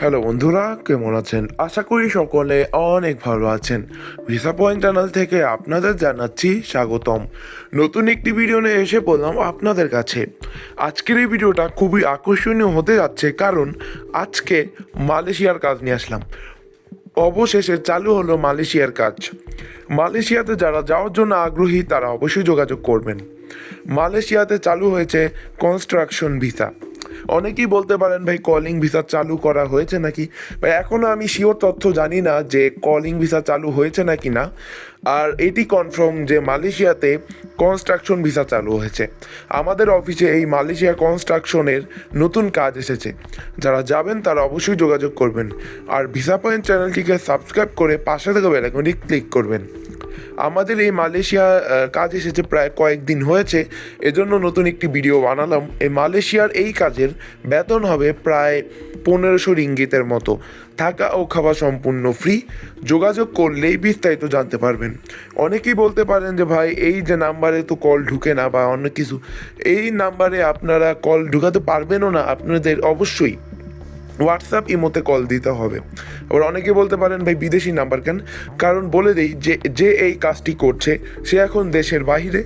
Hello বন্ধুরা, কেমন আছেন? আশা করি সকলে অনেক ভালো আছেন। ভিসা পয়েন্ট চ্যানেল থেকে আপনাদের জানাচ্ছি স্বাগতম। নতুন একটি ভিডিও নিয়ে এসে বললাম আপনাদের কাছে। আজকের এই ভিডিওটা খুবই আকর্ষণীয় হতে যাচ্ছে কারণ আজকে মালয়েশিয়ার কাজ নিয়ে আসলাম। অবশেষে চালু হলো মালয়েশিয়ার কাজ। মালয়েশিয়াতে যারা যাওয়ার জন্য আগ্রহী, তারা অবশ্যই যোগাযোগ করবেন। মালয়েশিয়াতে চালু হয়েছে কনস্ট্রাকশন ভিসা অনেকেই বলতে পারেন, ভাই কলিং ভিসা চালু করা হয়েছে নাকি? ভাই এখনও আমি শিওর তথ্য জানি না যে কলিং ভিসা চালু হয়েছে নাকি না। আর এটি কনফার্ম যে মালয়েশিয়াতে কনস্ট্রাকশন ভিসা চালু হয়েছে। আমাদের অফিসে এই মালয়েশিয়া কনস্ট্রাকশনের নতুন কাজ এসেছে। যারা যাবেন, তারা অবশ্যই যোগাযোগ করবেন। আর ভিসা পয়েন্ট চ্যানেলটিকে সাবস্ক্রাইব করে পাশে থেকে বেলাইকনটি ক্লিক করবেন। আমাদের এই মালয়েশিয়া কাজ এসেছে প্রায় কয়েকদিন হয়েছে। এজন্য নতুন একটি ভিডিও বানালাম। এই মালয়েশিয়ার এই কাজের বেতন হবে প্রায় পনেরোশো রিঙ্গিতের মতো। থাকা ও খাওয়া সম্পূর্ণ ফ্রি যোগাযোগ করলেই বিস্তারিত জানতে পারবেন। অনেকেই বলতে পারেন যে, ভাই, এই যে নাম্বারে তো কল ঢুকে না বা অন্য কিছু। এই নাম্বারে আপনারা কল ঢুকাতে পারবেনও না। আপনাদের অবশ্যই হোয়াটসঅ্যাপ ইমোতে কল দিতে হবে। আবার অনেকে বলতে পারেন, ভাই, বিদেশি নাম্বার কেন? কারণ বলে দেই যে যে এই কাজটি করছে, সে এখন দেশের বাইরে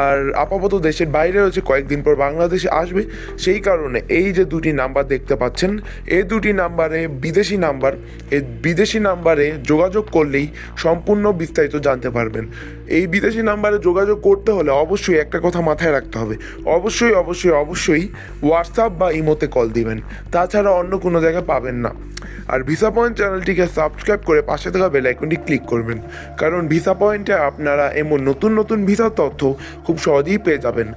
আর আপাতত দেশের বাইরে রয়েছে কয়েকদিন পর বাংলাদেশে আসবে। সেই কারণে এই যে দুটি নাম্বার দেখতে পাচ্ছেন, এই দুটি নাম্বারে বিদেশি নাম্বার এই বিদেশি নাম্বারে যোগাযোগ করলেই সম্পূর্ণ বিস্তারিত জানতে পারবেন। এই বিদেশি নাম্বারে যোগাযোগ করতে হলে অবশ্যই একটা কথা মাথায় রাখতে হবে। অবশ্যই অবশ্যই অবশ্যই হোয়াটসঅ্যাপ বা ইমোতে কল দিবেন। তাছাড়া অন্য কোনো জায়গায় পাবেন না। আর ভিসা পয়েন্ট চ্যানেলটিকে সাবস্ক্রাইব করে পাশে থাকা বেল আইকনটি ক্লিক করবেন। কারণ ভিসা পয়েন্টে আপনারা এমন নতুন নতুন ভিসার তথ্য খুব সহজেই পেয়ে যাবেন।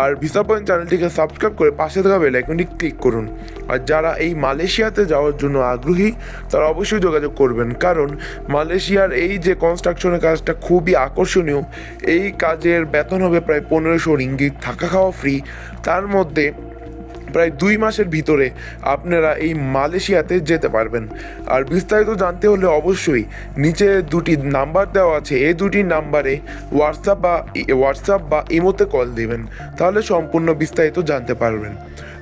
আর ভিসা পয়েন্ট চ্যানেলটিকে সাবস্ক্রাইব করে পাশে থাকা বেল আইকনটি ক্লিক করুন। আর যারা এই মালয়েশিয়াতে যাওয়ার জন্য আগ্রহী, তারা অবশ্যই যোগাযোগ করবেন। কারণ মালয়েশিয়ার এই যে কনস্ট্রাকশনের কাজটা খুবই আকর্ষণীয়, এই কাজের বেতন হবে প্রায় পনেরোশো রিঙ্গিত। থাকা খাওয়া ফ্রি তার মধ্যে প্রায় দুই মাসের ভিতরে আপনারা এই মালয়েশিয়াতে যেতে পারবেন। আর বিস্তারিত জানতে হলে অবশ্যই নিচে দুটি নাম্বার দেওয়া আছে। এই দুটি নাম্বারে হোয়াটসঅ্যাপ বা হোয়াটসঅ্যাপ বা ইমোতে কল দিবেন। তাহলে সম্পূর্ণ বিস্তারিত জানতে পারবেন।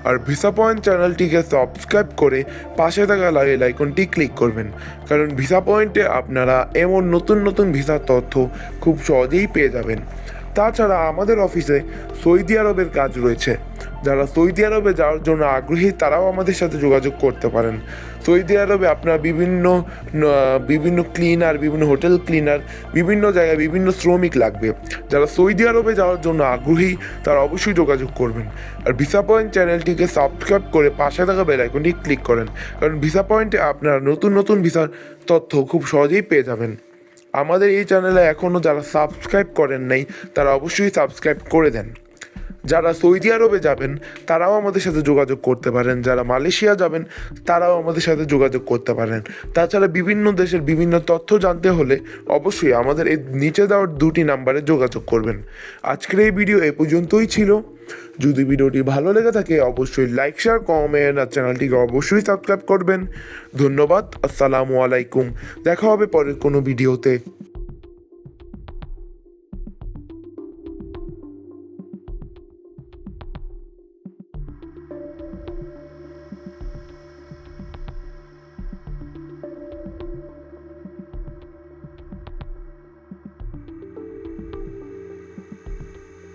আর ভিসা পয়েন্ট চ্যানেলটিকে সাবস্ক্রাইব করে পাশে থাকা লাইল আইকনটি ক্লিক করবেন। কারণ ভিসা পয়েন্টে আপনারা এমন নতুন নতুন ভিসার তথ্য খুব সহজেই পেয়ে যাবেন। তাছাড়া আমাদের অফিসে সৌদি আরবের কাজ রয়েছে। যারা সৌদি আরবে যাওয়ার জন্য আগ্রহী, তারাও আমাদের সাথে যোগাযোগ করতে পারেন। সৌদি আরবে আপনার বিভিন্ন বিভিন্ন ক্লিনার বিভিন্ন হোটেল ক্লিনার বিভিন্ন জায়গায় বিভিন্ন শ্রমিক লাগবে। যারা সৌদি আরবে যাওয়ার জন্য আগ্রহী, তারা অবশ্যই যোগাযোগ করবেন। আর ভিসা পয়েন্ট চ্যানেলটিকে সাবস্ক্রাইব করে পাশে থাকা বেল আইকনটি ক্লিক করেন। কারণ ভিসা পয়েন্টে আপনারা নতুন নতুন ভিসার তথ্য খুব সহজেই পেয়ে যাবেন। আমাদের এই চ্যানেলে এখনও যারা সাবস্ক্রাইব করেন নাই, তারা অবশ্যই সাবস্ক্রাইব করে দেন। যারা সৌদি আরবে যাবেন, তারাও আমাদের সাথে যোগাযোগ করতে পারেন। যারা মালয়েশিয়া যাবেন, তারাও আমাদের সাথে যোগাযোগ করতে পারেন। তাছাড়া বিভিন্ন দেশের বিভিন্ন তথ্য জানতে হলে অবশ্যই আমাদের এই নিচে দেওয়ার দুটি নাম্বারে যোগাযোগ করবেন। আজকের এই ভিডিও এ পর্যন্তই ছিল। যদি ভিডিওটি ভালো লেগে থাকে, অবশ্যই লাইক, শেয়ার, কমেন্ট আর চ্যানেলটিকে অবশ্যই সাবস্ক্রাইব করবেন। ধন্যবাদ, আসসালামু আলাইকুম। দেখা হবে পরের কোনো ভিডিওতে।